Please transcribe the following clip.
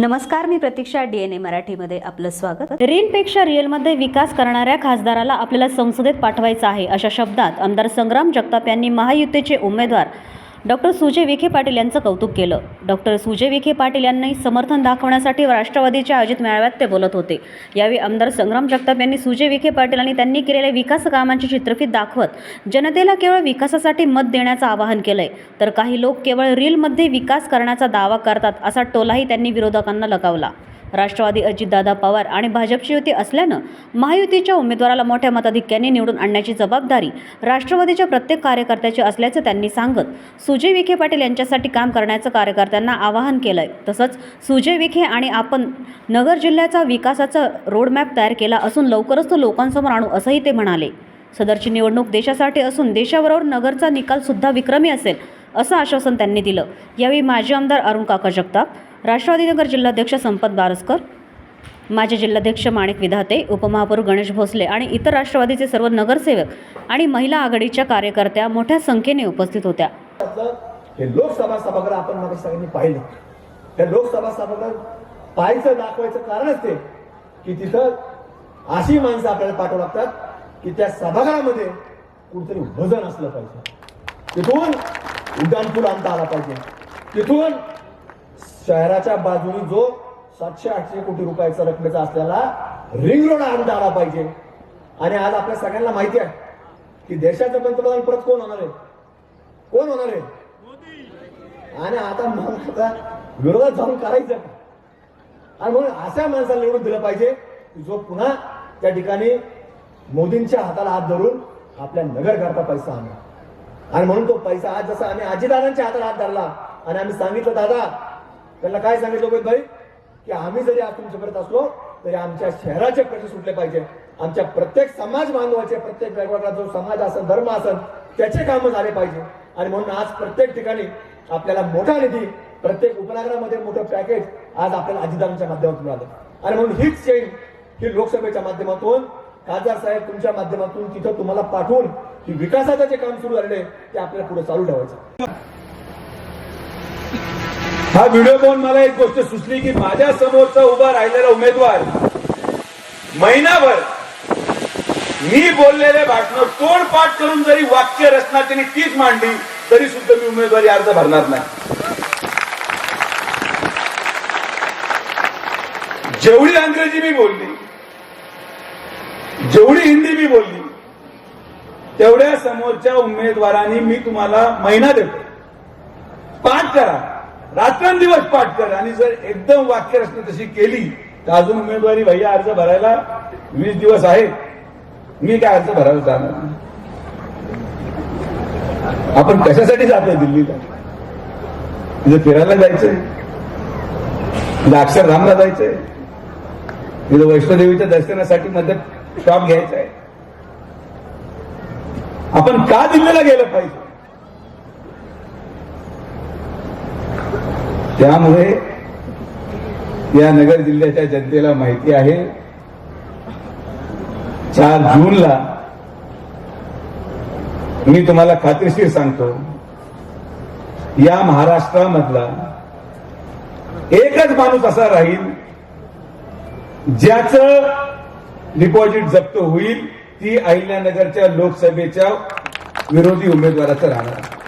नमस्कार मी प्रतीक्षा डीएनए मराठीमध्ये आपलं स्वागत. रीलपेक्षा रिअलमध्ये विकास करणाऱ्या खासदाराला आपल्याला संसदेत पाठवायचं आहे अशा शब्दात आमदार संग्राम जगताप यांनी महायुतीचे उमेदवार डॉक्टर सुजय विखे पाटील यांचं कौतुक केलं. डॉक्टर सुजय विखे पाटील यांनी समर्थन दाखवण्यासाठी राष्ट्रवादीच्या आयोजित मेळाव्यात ते बोलत होते. यावेळी आमदार संग्राम जगताप यांनी सुजय विखे पाटील आणि त्यांनी केलेल्या विकास कामांची चित्रफित दाखवत जनतेला केवळ विकासासाठी मत देण्याचं आवाहन केलंय. तर काही लोक केवळ रीलमध्ये विकास करण्याचा दावा करतात असा टोलाही त्यांनी विरोधकांना लगावला. राष्ट्रवादी अजितदादा पवार आणि भाजपची युती असल्यानं महायुतीच्या उमेदवाराला मोठ्या मताधिक्याने निवडून आणण्याची जबाबदारी राष्ट्रवादीच्या प्रत्येक कार्यकर्त्याची असल्याचं त्यांनी सांगत सुजय विखे पाटील यांच्यासाठी काम करण्याचं कार्यकर्त्यांना आवाहन केलं आहे तसंच सुजय विखे आणि आपण नगर जिल्ह्याचा विकासाचा रोडमॅप तयार केला असून लवकरच तो लोकांसमोर आणू असंही ते म्हणाले. सदरची निवडणूक देशासाठी असून देशाबरोबर नगरचा निकालसुद्धा विक्रमी असेल असं आश्वासन त्यांनी दिलं. यावेळी माजी आमदार अरुण काका जगताप राष्ट्रवादी नगर जिल्हाध्यक्ष संपत बारसकर माजी जिल्हाध्यक्ष माणिक विधाते उपमहापौर गणेश भोसले आणि इतर राष्ट्रवादीचे सर्व नगरसेवक आणि महिला आघाडीच्या कार्यकर्त्या मोठ्या संख्येने उपस्थित होत्या. आपलं हे लोकसभा सभागृह आपण मला सगळ्यांनी पाहिलं. त्या लोकसभा सभागृह पाहायचं दाखवायचं कारणच ते की तिथं अशी माणसं आपल्याला पाठवू लागतात की त्या सभागृहामध्ये कुठतरी वजन असलं पाहिजे. तिथून उड्डाणपूल आणता आला पाहिजे. तिथून शहराच्या बाजूने जो सातशे आठशे कोटी रुपयाचा रकमेचा असलेला रिंग रोड आणता आला पाहिजे. आणि आज आपल्या सगळ्यांना माहिती आहे की देशाचं पंतप्रधान परत कोण होणार आहे? कोण होणार आहे आणि आता मग आता विरोधात जाऊन करायचं. आणि म्हणून अशा माणसाला निवडून दिलं पाहिजे जो पुन्हा त्या ठिकाणी मोदींच्या हाताला हात धरून आपल्या नगर करता पैसा आणला. आणि म्हणून तो पैसा आज जसा आम्ही आजीदादांच्या हाताला हात धरला आणि आम्ही सांगितलं दादा त्यांना काय सांगितलं उमेद भाई? की आम्ही जरी आज तुमच्या परत असलो तरी आमच्या शहराचे प्रश्न सुटले पाहिजे. आमच्या प्रत्येक समाज बांधवाचे प्रत्येक वेगवेगळा जो समाज असेल धर्म असेल त्याचे कामं झाले पाहिजे. आणि म्हणून आज प्रत्येक ठिकाणी आपल्याला मोठा निधी प्रत्येक उपनगरामध्ये मोठं पॅकेज आज आपल्याला अजितांच्या माध्यमातून आलं आणि म्हणून हीच चेन ही लोकसभेच्या माध्यमातून खासदार साहेब तुमच्या माध्यमातून तिथं तुम्हाला पाठवून की विकासाचं जे काम सुरू झालेलं आहे ते आपल्याला पुढे चालू ठेवायचं हा व्हिडिओ पाहून मला एक गोष्ट सुचली की माझ्या समोरचा उभा राहिलेला उमेदवार महिनाभर मी बोललेले भाषण तोडपाठ करून जरी वाक्य रचना त्यांनी तीच मांडली तरी सुद्धा मी उमेदवारी अर्ज भरणार नाही. जेवढी अंग्रेजी मी बोलली जेवढी हिंदी मी बोलली तेवढ्या समोरच्या उमेदवारांनी मी तुम्हाला महिना देतो. पाठ करा. रात्रंदिवस पाठ करा. आणि जर एकदम वाक्यरचना तशी केली तर अजून उमेदवारी भैया अर्ज भरायला वीस दिवस आहेत. मी काय अर्ज भरायला जाणार आपण कशासाठी जातोय दिल्लीला? तिथे फिरायला जायचंय? म्हणजे तिथे अक्षरधामला जायचंय? तिथे वैष्णोदेवीच्या दर्शनासाठी मध्ये शॉप घ्यायचा आहे आपण का दिल्लीला गेलं पाहिजे? त्यामुळे या नगर जिल्ह्याच्या जनतेला माहिती आहे. चार जूनला मी तुम्हाला खात्रीशीर सांगतो. या महाराष्ट्रामधला एकच माणूस असा राहील ज्याचं डिपॉझिट जप्त होईल ती अहिल्यानगरच्या लोकसभेच्या विरोधी उमेदवाराचं राहणार